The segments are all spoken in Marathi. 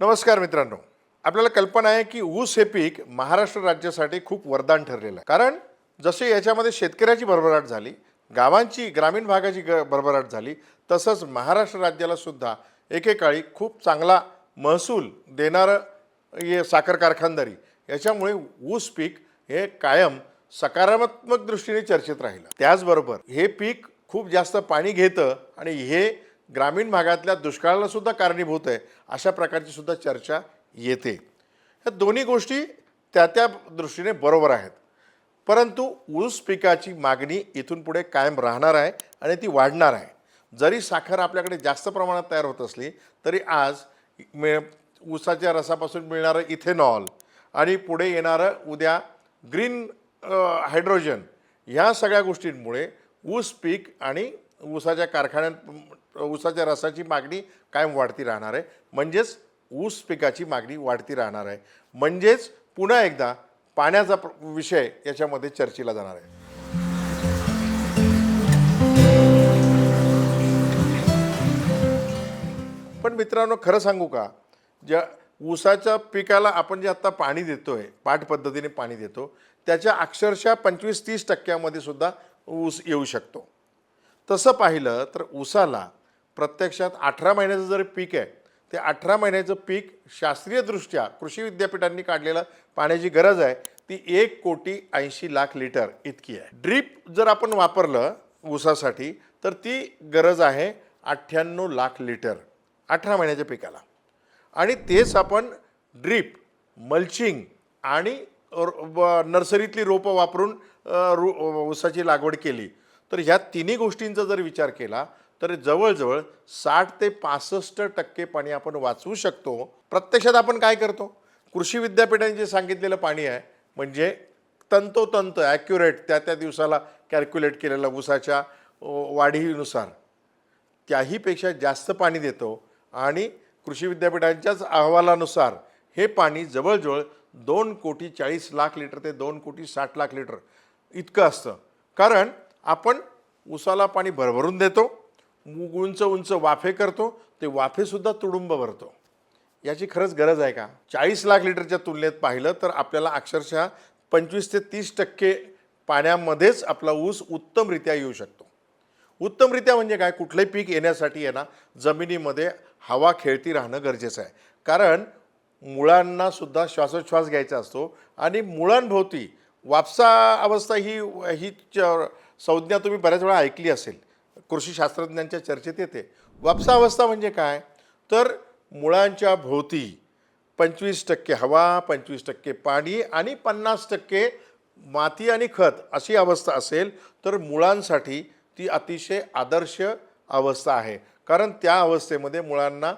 नमस्कार मित्रांनो. आपल्याला कल्पना आहे की ऊस हे पीक महाराष्ट्र राज्यासाठी खूप वरदान ठरलेलं आहे. कारण जसे याच्यामध्ये शेतकऱ्याची भरभराट झाली गावांची ग्रामीण भागाची ग भरभराट झाली तसंच महाराष्ट्र राज्याला सुद्धा एकेकाळी खूप चांगला महसूल देणारं हे साखर कारखानदारी याच्यामुळे ऊस पीक हे कायम सकारात्मक दृष्टीने चर्चेत राहिलं. त्याचबरोबर हे पीक खूप जास्त पाणी घेतं आणि हे ग्रामीण भागातल्या दुष्काळाला सुद्धा कारणीभूत आहे अशा प्रकारची सुद्धा चर्चा येते. ह्या दोन्ही गोष्टी त्या त्या दृष्टीने बरोबर आहेत. परंतु ऊस पिकाची मागणी इथून पुढे कायम राहणार आहे आणि ती वाढणार आहे. जरी साखर आपल्याकडे जास्त प्रमाणात तयार होत असली तरी आज मे ऊसाच्या रसापासून मिळणारं इथेनॉल आणि पुढे येणारं उद्या ग्रीन हायड्रोजन ह्या सगळ्या गोष्टींमुळे ऊस पीक आणि ऊसाच्या कारखान्यात ऊसाच्या रसाची मागणी कायम वाढती राहणार आहे. म्हणजेच ऊस पिकाची मागणी वाढती राहणार आहे. म्हणजेच पुन्हा एकदा पाण्याचा विषय याच्यामध्ये चर्चेला जाणार आहे. पण मित्रांनो खरं सांगू का? ज्या ऊसाच्या पिकाला आपण जे आत्ता पाणी देतो आहे पाठ पद्धतीने पाणी देतो त्याच्या अक्षरशः पंचवीस तीस टक्क्यामध्ये सुद्धा ऊस येऊ शकतो. तसं पाहिलं तर ऊसाला प्रत्यक्षात अठरा महिन्याचं जर पीक आहे ते अठरा महिन्याचं पीक शास्त्रीयदृष्ट्या कृषी विद्यापीठांनी काढलेलं पाण्याची गरज आहे ती एक कोटी ऐंशी लाख लिटर इतकी आहे. ड्रीप जर आपण वापरलं ऊसासाठी तर ती गरज आहे अठ्ठ्याण्णव लाख लिटर अठरा महिन्याच्या पिकाला. आणि तेच आपण ड्रीप मल्चिंग आणि नर्सरीतली रोपं वापरून रो ऊसाची लागवड केली. तर ह्या तिन्ही गोष्टींचा जर विचार केला तर जवळजवळ साठ ते पासष्ट टक्के पाणी आपण वाचवू शकतो. प्रत्यक्षात आपण काय करतो? कृषी विद्यापीठाने जे सांगितलेलं पाणी आहे म्हणजे तंतोतंत ॲक्युरेट त्या त्या दिवसाला कॅल्क्युलेट केलेलं ऊसाच्या वाढीनुसार. त्याहीपेक्षा जास्त पाणी देतो आणि कृषी विद्यापीठांच्याच अहवालानुसार हे पाणी जवळजवळ दोन कोटी चाळीस लाख लिटर ते दोन कोटी साठ लाख लिटर इतकं असतं. कारण आपण उसाला पाणी भरभरून देतो उ- उंच उंच वाफे करतो ते वाफेसुद्धा तुडुंब भरतो. याची खरंच गरज आहे का? चाळीस लाख लिटरच्या तुलनेत पाहिलं तर आपल्याला अक्षरशः पंचवीस ते तीस टक्के पाण्यामध्येच आपला ऊस उत्तमरित्या येऊ शकतो. उत्तमरित्या म्हणजे काय? कुठलंही पीक येण्यासाठी आहे ना जमिनीमध्ये हवा खेळती राहणं गरजेचं आहे. कारण मुळांनासुद्धा श्वासोच्छ्वास घ्यायचा असतो आणि मुळांभोवती वापसा अवस्था ही ही च- संज्ञा तुम्ही बऱ्याच वेळा ऐकली असेल. कृषी शास्त्रज्ञांच्या चर्चेत येते. वापसा अवस्था म्हणजे काय? तर मुळांच्या भोवती पंचवीस टक्के हवा पंचवीस टक्के पाणी आणि पन्नास टक्के माती आणि खत अशी अवस्था असेल तर मुळांसाठी ती अतिशय आदर्श अवस्था आहे. कारण त्या अवस्थेमध्ये मुळांना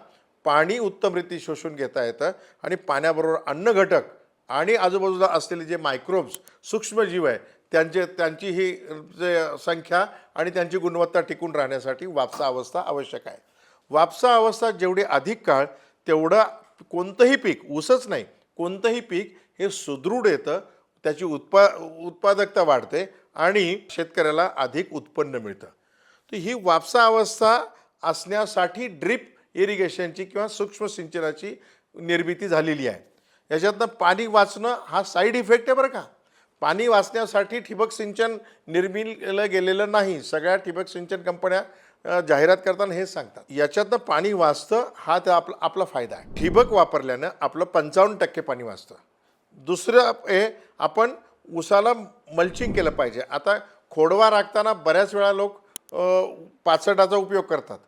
पाणी उत्तमरीती शोषून घेता येतं आणि पाण्याबरोबर अन्न घटक आणि आजूबाजूला असलेले जे मायक्रोब्स सूक्ष्मजीव आहे त्यांचे त्यांची ही जे संख्या आणि त्यांची गुणवत्ता टिकून राहण्यासाठी वापसा अवस्था आवश्यक आहे. वापसा अवस्था जेवढी अधिक काळ तेवढं कोणतंही पीक ऊसच नाही कोणतंही पीक हे सुदृढ येतं त्याची उत्पा उत्पादकता वाढते आणि शेतकऱ्याला अधिक उत्पन्न मिळतं. तर ही वापसा अवस्था असण्यासाठी ड्रिप इरिगेशनची किंवा सूक्ष्म सिंचनाची निर्मिती झालेली आहे. याच्यातनं पाणी वाचणं हा साईड इफेक्ट आहे बरं का? पाणी वाचण्यासाठी ठिबक सिंचन निर्मिलं गेलेलं नाही. सगळ्या ठिबक सिंचन कंपन्या जाहिरात करताना हेच सांगतात. याच्यातनं पाणी वाचतं हा त्या आपला आपला फायदा आहे. ठिबक वापरल्यानं आपलं पंचावन्न टक्के पाणी वाचतं. दुसरं हे आपण उसाला मल्चिंग केलं पाहिजे. आता खोडवा राखताना बऱ्याच वेळा लोक पाचटाचा उपयोग करतात.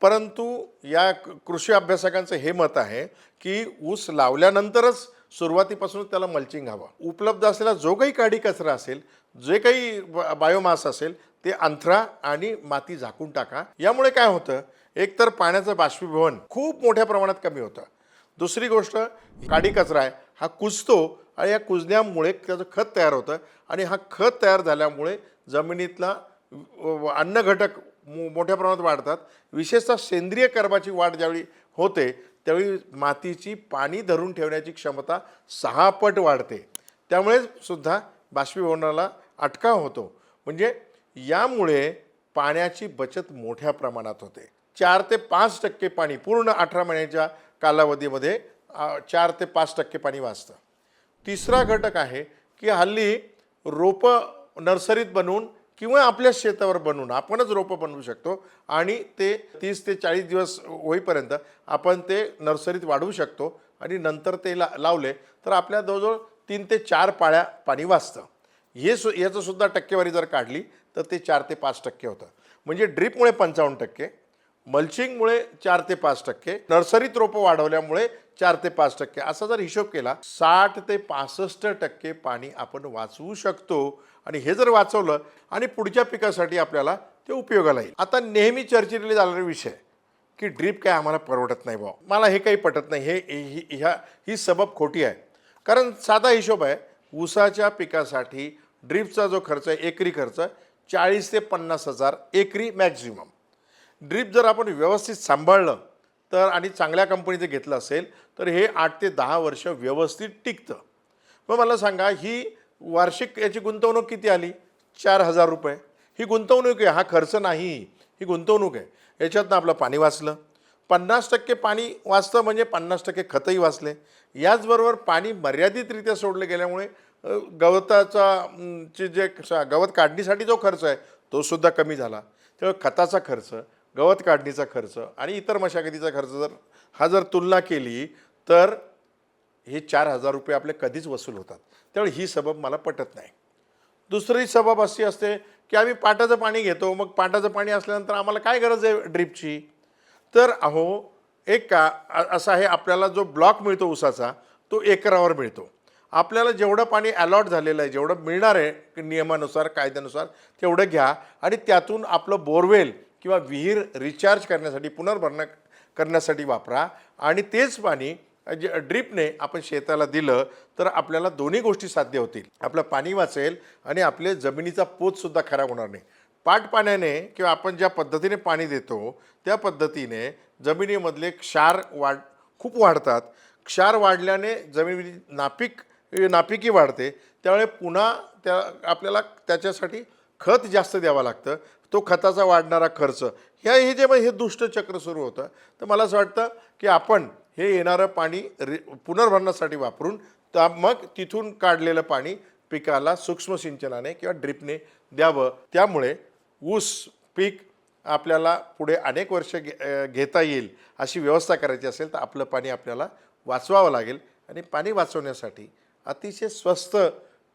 परंतु या क- कृषी अभ्यासकांचं हे मत आहे की ऊस लावल्यानंतरच सुरुवातीपासूनच त्याला मल्चिंग हवं. उपलब्ध असलेला जो काही काडी कचरा असेल जे काही ब- बायोमास असेल ते अंथरा आणि माती झाकून टाका. यामुळे काय होतं एकतर पाण्याचं बाष्पीभवन खूप मोठ्या प्रमाणात कमी होतं. दुसरी गोष्ट काडी कचरा आहे हा कुजतो आणि या कुजण्यामुळे त्याचं खत तयार होतं आणि हा खत तयार झाल्यामुळे जमिनीतला अन्न घटक मो- मोठ्या प्रमाणात वाढतात. विशेषतः सेंद्रिय कर्माची वाढ ज्यावेळी होते त्यावेळी मातीची पाणी धरून ठेवण्याची क्षमता सहा पट वाढते. त्यामुळेच सुद्धा बाष्पीभवनाला अटकाव होतो. म्हणजे यामुळे पाण्याची बचत मोठ्या प्रमाणात होते. चार ते पाच टक्के पाणी पूर्ण अठरा महिन्याच्या कालावधीमध्ये चार ते पाच टक्के पाणी वाचतं. तिसरा घटक आहे की हल्ली रोपं नर्सरीत बनवून किंवा आपल्या शेतावर बनवून आपणच रोपं बनवू शकतो आणि ते तीस ते चाळीस दिवस होईपर्यंत आपण ते नर्सरीत वाढवू शकतो आणि नंतर ते ला लावले तर आपल्या जवळजवळ तीन ते चार पाळ्या पाणी वाचतं. हे सु याचंसुद्धा टक्केवारी जर काढली तर ते चार ते पाच टक्के होतं. म्हणजे ड्रीपमुळे पंचावन्न टक्के मल्चिंगमुळे चार ते पाच टक्के नर्सरीत रोपं वाढवल्यामुळे चार ते पाच टक्के. असा जर हिशोब केला साठ ते पासष्ट टक्के पाणी आपण वाचवू शकतो. आणि हे जर वाचवलं आणि पुढच्या पिकासाठी आपल्याला ते उपयोगाला येईल. आता नेहमी चर्चेले जाणारा विषय की ड्रीप काय आम्हाला परवडत नाही भाऊ मला हे काही पटत नाही. हे ही ह्या ही सबब खोटी आहे. कारण साधा हिशोब आहे ऊसाच्या पिकासाठी ड्रीपचा जो खर्च आहे एकरी खर्च चाळीस ते पन्नास हजार एकरी मॅक्झिमम. ड्रीप जर आपण व्यवस्थित सांभाळलं तर आणि चांगल्या कंपनीचं घेतलं असेल तर हे आठ ते दहा वर्ष व्यवस्थित टिकतं. मग मला सांगा ही वार्षिक याची गुंतवणूक किती आली? चार हजार रुपये. ही गुंतवणूक आहे हा खर्च नाही. ही गुंतवणूक आहे. याच्यातनं आपलं पाणी वाचलं. पन्नास टक्के पाणी वाचतं म्हणजे पन्नास टक्के खतही वाचले. याचबरोबर पाणी मर्यादितरित्या सोडलं गेल्यामुळे गवताचा चे जे गवत काढणीसाठी जो खर्च आहे तो सुद्धा कमी झाला. तेव्हा खताचा खर्च गवत काढणीचा खर्च आणि इतर मशागतीचा खर्च जर हा जर तुलना केली तर हे चार हजार रुपये आपले कधीच वसूल होतात. त्यामुळे ही सबब मला पटत नाही. दुसरी सबब अशी असते की आम्ही पाटाचं पाणी घेतो मग पाटाचं पाणी असल्यानंतर आम्हाला काय गरज आहे ड्रीपची? तर अहो एक का असा आहे आपल्याला जो ब्लॉक मिळतो ऊसाचा तो एकरावर मिळतो. आपल्याला जेवढं पाणी अलॉट झालेलं आहे जेवढं मिळणार आहे नियमानुसार कायद्यानुसार तेवढं घ्या. आणि त्यातून आपलं बोरवेल किंवा विहीर रिचार्ज करण्यासाठी पुनर्भरणा करण्यासाठी वापरा. आणि तेच पाणी जे ड्रीपने आपण शेताला दिलं तर आपल्याला दोन्ही गोष्टी साध्य होतील. आपलं पाणी वाचेल आणि आपले जमिनीचा पोतसुद्धा खराब होणार नाही. पाट पाण्याने किंवा आपण ज्या पद्धतीने पाणी देतो त्या पद्धतीने जमिनीमधले क्षार वाढ खूप वाढतात. क्षार वाढल्याने जमिनी नापीक नापिकी वाढते. त्यामुळे पुन्हा त्या आपल्याला त्याच्यासाठी खत जास्त द्यावं लागतं तो खताचा वाढणारा खर्च. ह्या हे जे हे दुष्टचक्र सुरू होतं तर मला असं वाटतं की आपण हे येणारं पाणी रि पुनर्भरणासाठी वापरून त्या मग तिथून काढलेलं पाणी पिकाला सूक्ष्म सिंचनाने किंवा ड्रिपने द्यावं. त्यामुळे ऊस पीक आपल्याला पुढे अनेक वर्ष घे घेता येईल अशी व्यवस्था करायची असेल तर आपलं पाणी आपल्याला वाचवावं लागेल. आणि पाणी वाचवण्यासाठी अतिशय स्वस्त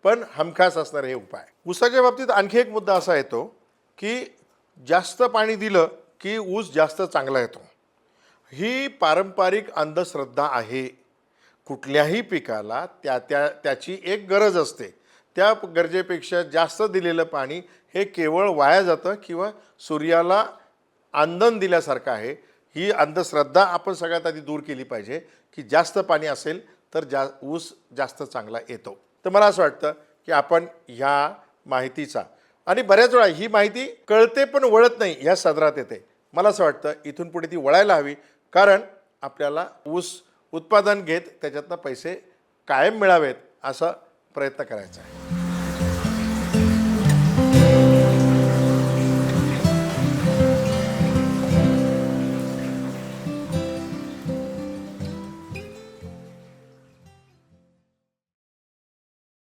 पण हमखास असणारे हे उपाय. ऊसाच्या बाबतीत आणखी एक मुद्दा असा येतो की जास्त पाणी दिलं की ऊस जास्त चांगला येतो. ही पारंपरिक अंधश्रद्धा आहे. कुठल्याही पिकाला त्या त्या त्याची एक गरज असते. त्या गरजेपेक्षा जास्त दिलेलं पाणी हे केवळ वाया जातं किंवा सूर्याला आंदन दिल्यासारखं आहे. ही अंधश्रद्धा आपण सगळ्यात आधी दूर केली पाहिजे की जास्त पाणी असेल तर जा ऊस जास्त चांगला येतो. तर मला असं वाटतं की आपण ह्या माहितीचा आणि बऱ्याच वेळा ही माहिती कळते पण वळत नाही ह्या सदरात येते. मला असं वाटतं इथून पुढे ती वळायला हवी कारण आपल्याला ऊस उत्पादन घेत त्याच्यातनं पैसे कायम मिळावेत असा प्रयत्न करायचा आहे.